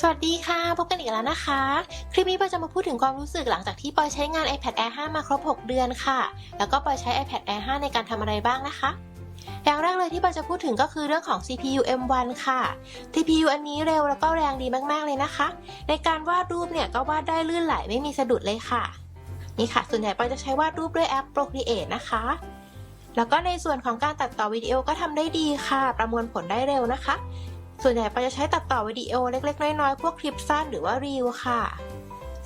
สวัสดีค่ะ พบกันอีกแล้วนะคะ คลิปนี้ปอยจะมาพูดถึงความรู้สึกหลังจากที่ปอยใช้งาน iPad Air 5 มาครบ 6 เดือนค่ะ แล้วก็ปอยใช้ iPad Air 5 ในการทำอะไรบ้างนะคะ อย่างแรกเลยที่ปอยจะพูดถึงก็คือเรื่องของ CPU M1 ค่ะ CPU อันนี้เร็วแล้วก็แรงดีมากๆเลยนะคะ ในการวาดรูปเนี่ยก็วาดได้ลื่นไหลไม่มีสะดุดเลยค่ะ นี่ค่ะ ส่วนใหญ่ปอยจะใช้วาดรูปด้วยแอป Procreate นะคะ แล้วก็ในส่วนของการตัดต่อวิดีโอก็ทำได้ดีค่ะ ประมวลผลได้เร็วนะคะ ส่วนใหญ่ปอยจะใช้ตัดต่อวิดีโอเล็ก ๆ น้อยๆพวกคลิปสั้นหรือว่ารีวค่ะ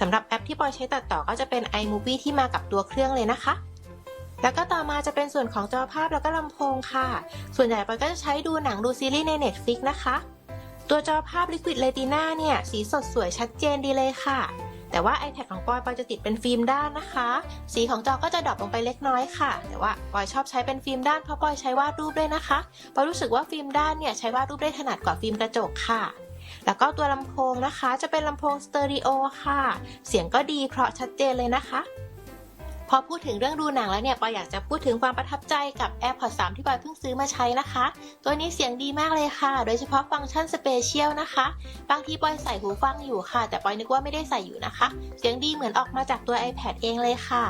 สำหรับแอปที่ปอยใช้ตัดต่อก็จะเป็น iMovie ที่มากับตัวเครื่องเลยนะคะ แล้วก็ต่อมาจะเป็นส่วนของจอภาพแล้วก็ลำโพงค่ะ ส่วนใหญ่ปอยก็จะใช้ดูหนังดูซีรีส์ใน Netflix นะคะ ตัวจอภาพ Liquid Retina เนี่ย สีสดสวยชัดเจนดีเลยค่ะ แต่ว่า iPad ของปอยปอยจะติดเป็นฟิล์มด้านนะคะ สีของจอก็จะดรอปลงไปเล็กน้อยค่ะ แต่ว่าปอยชอบใช้เป็นฟิล์มด้านเพราะปอยใช้วาดรูปด้วยนะคะปอยรู้สึกว่าฟิล์มด้านเนี่ยใช้วาดรูปได้ถนัดกว่าฟิล์มกระจกค่ะ แล้วก็ตัวลำโพงนะคะ จะเป็นลำโพงสเตอริโอค่ะ เสียงก็ดีเพราะชัดเจนเลยนะคะ พอพูดถึงเรื่องดูหนังแล้วเนี่ยปอยอยากจะพูดถึงความประทับใจกับ AirPods 3 ที่ปอยเพิ่งซื้อมาใช้นะคะ ตัวนี้เสียงดีมากเลยค่ะ โดยเฉพาะฟังก์ชันสเปเชียลนะคะ บางทีปอยใส่หูฟังอยู่ค่ะ แต่ปอยนึกว่าไม่ได้ใส่อยู่นะคะ เสียงดีเหมือนออกมาจากตัว iPad เองเลยค่ะ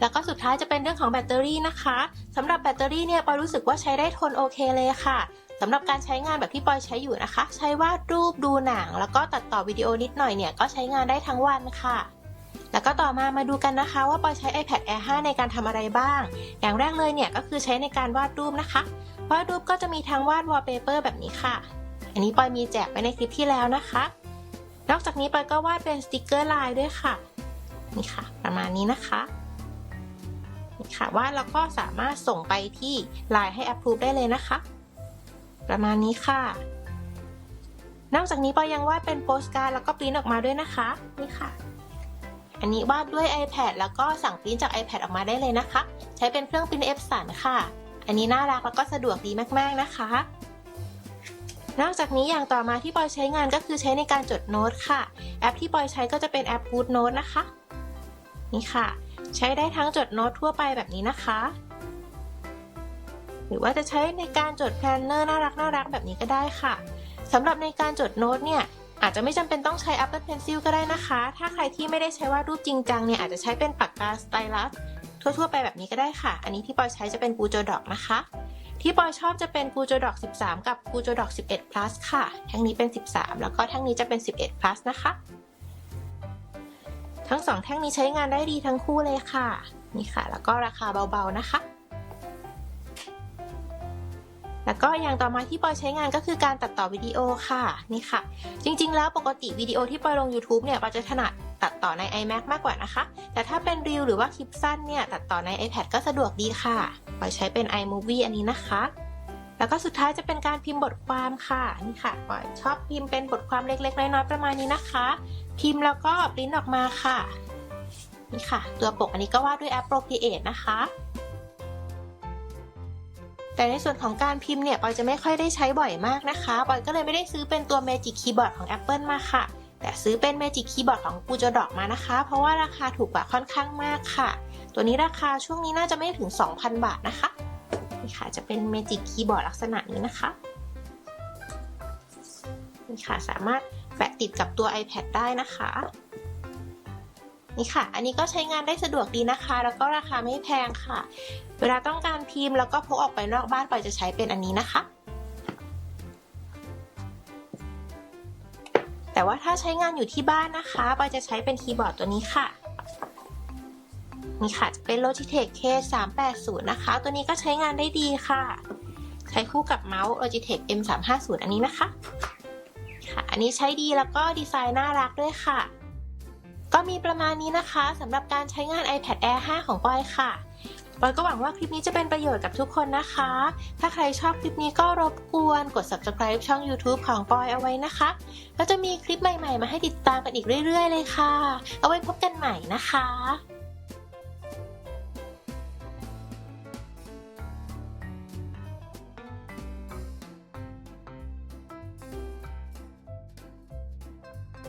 แล้วก็สุดท้ายจะเป็นเรื่องของแบตเตอรี่นะคะสำหรับแบตเตอรี่เนี่ยปอยรู้สึกว่าใช้ได้ทนโอเคเลยค่ะสำหรับการใช้งานแบบที่ปอยใช้อยู่นะคะ ใช้วาดรูปดูหนัง แล้วก็ตัดต่อวิดีโอนิดหน่อยเนี่ยก็ใช้งานได้ทั้งวันค่ะ แล้วก็ต่อมามาดูกันนะคะ ว่าปอยใช้ iPad Air 5 ในการทำอะไรบ้าง อย่างแรกเลยเนี่ยก็คือใช้ในการวาดรูปนะคะ วาดรูปก็จะมีทั้งวาดวอลเปเปอร์แบบนี้ค่ะ อันนี้ปอยมีแจกไว้ในคลิปที่แล้วนะคะ นอกจากนี้ปอยก็วาดเป็นสติกเกอร์ลายด้วยค่ะ นี่ค่ะ ประมาณนี้นะคะนี่ค่ะวาดแล้วก็สามารถส่งไปที่ไลน์ให้ approve ได้เลยนะคะ ประมาณนี้ค่ะนอกจากนี้ปอยยังวาดเป็นโปสการ์ดแล้วก็ปริ้นออกมาด้วยนะคะ นี่ค่ะ อันนี้วาดด้วย iPad แล้วก็สั่งปริ้นจาก iPad ออกมาได้เลยนะคะ ใช้เป็นเครื่องปริ้น Epson ค่ะ อันนี้น่ารักแล้วก็สะดวกดีมากๆนะคะ นอกจากนี้อย่างต่อมาที่ปอยใช้งานก็คือใช้ในการจดโน้ตค่ะ แอปที่ปอยใช้ก็จะเป็นแอป Good Note นะคะ นี่ค่ะ ใช้ได้ทั้งจดโน้ตทั่วไปแบบนี้นะคะ หรือว่าจะใช้ในการจดแพลนเนอร์น่ารักน่ารักแบบนี้ก็ได้ค่ะสำหรับในการจดโน้ตเนี่ย อาจจะไม่จำเป็นต้องใช้ Apple Pencil ก็ได้นะคะ ถ้าใครที่ไม่ได้ใช้วาดรูปจริงจังเนี่ยอาจจะใช้เป็นปากกาสไตลัสทั่วๆไปแบบนี้ก็ได้ค่ะ อันนี้ที่ปอยใช้จะเป็นกูโจดอกนะคะ ที่ปอยชอบจะเป็นกูโจดอก 13 กับกูโจดอก 11 plus ค่ะทั้งนี้เป็น 13 แล้วก็ทั้งนี้จะเป็น 11 plus นะคะ ทั้งสองแท่งนี้ใช้งานได้ดีทั้งคู่เลยค่ะ นี่ค่ะ แล้วก็ราคาเบาๆนะคะ แล้วก็อย่างต่อมาที่ปอยใช้งานก็คือการตัดต่อวิดีโอค่ะนี่ค่ะ จริงๆ แล้วปกติวิดีโอที่ปอยลง YouTube เนี่ยปอยจะถนัดตัดต่อใน iMac มากกว่านะคะ แต่ถ้าเป็นรีลหรือว่าคลิปสั้นเนี่ยตัดต่อใน iPad ก็สะดวกดีค่ะปอยใช้เป็น iMovie อันนี้นะคะ แล้วก็สุดท้ายจะเป็นการพิมพ์บทความค่ะนี่ค่ะปอยชอบพิมพ์เป็นบทความเล็กๆน้อยๆประมาณนี้นะคะ พิมพ์แล้วก็ปริ้นออกมาค่ะนี่ค่ะ ตัวปกอันนี้ก็วาดด้วยแอป Procreate นะคะ แต่ในส่วนของการพิมพ์เนี่ยปอยจะไม่ค่อยได้ใช้บ่อยมากนะคะปอยก็เลยไม่ได้ซื้อเป็นตัว Magic Keyboard ของ Apple มาค่ะ แต่ซื้อเป็น Magic Keyboard ของ g u j o d o k มานะคะ เพราะว่าราคาถูกกว่าค่อนข้างมากค่ะ ตัวนี้ราคาช่วงนี้น่าจะไม่ถึง 2,000 บาทนะคะนี่ค่ะจะเป็น Magic Keyboard ลักษณะนี้นะคะนี่ค่ะสามารถแปะติดกับตัว iPad ได้นะคะ นี่ค่ะ อันนี้ก็ใช้งานได้สะดวกดีนะคะ แล้วก็ราคาไม่แพงค่ะ เวลาต้องการพิมพ์แล้วก็พกออกไปนอกบ้านปอยจะใช้เป็นอันนี้นะคะ แต่ว่าถ้าใช้งานอยู่ที่บ้านนะคะปอยจะใช้เป็นคีย์บอร์ดตัวนี้ค่ะนี่ค่ะจะเป็น Logitech K380 นะคะ ตัวนี้ก็ใช้งานได้ดีค่ะ ใช้คู่กับเมาส์ Logitech M350 อันนี้นะคะ ค่ะ อันนี้ใช้ดีแล้วก็ดีไซน์น่ารักด้วยค่ะ ก็มีประมาณนี้นะคะสำหรับการใช้งาน iPad Air 5 ของปอยค่ะปอยก็หวังว่าคลิปนี้จะเป็นประโยชน์กับทุกคนนะคะ ถ้าใครชอบคลิปนี้ก็รบกวนกด subscribe ช่อง YouTube ของปอยเอาไว้นะคะแล้วจะมีคลิปใหม่ๆ มาให้ติดตามกันอีกเรื่อยๆ เลยค่ะ เอาไว้พบกันใหม่นะคะ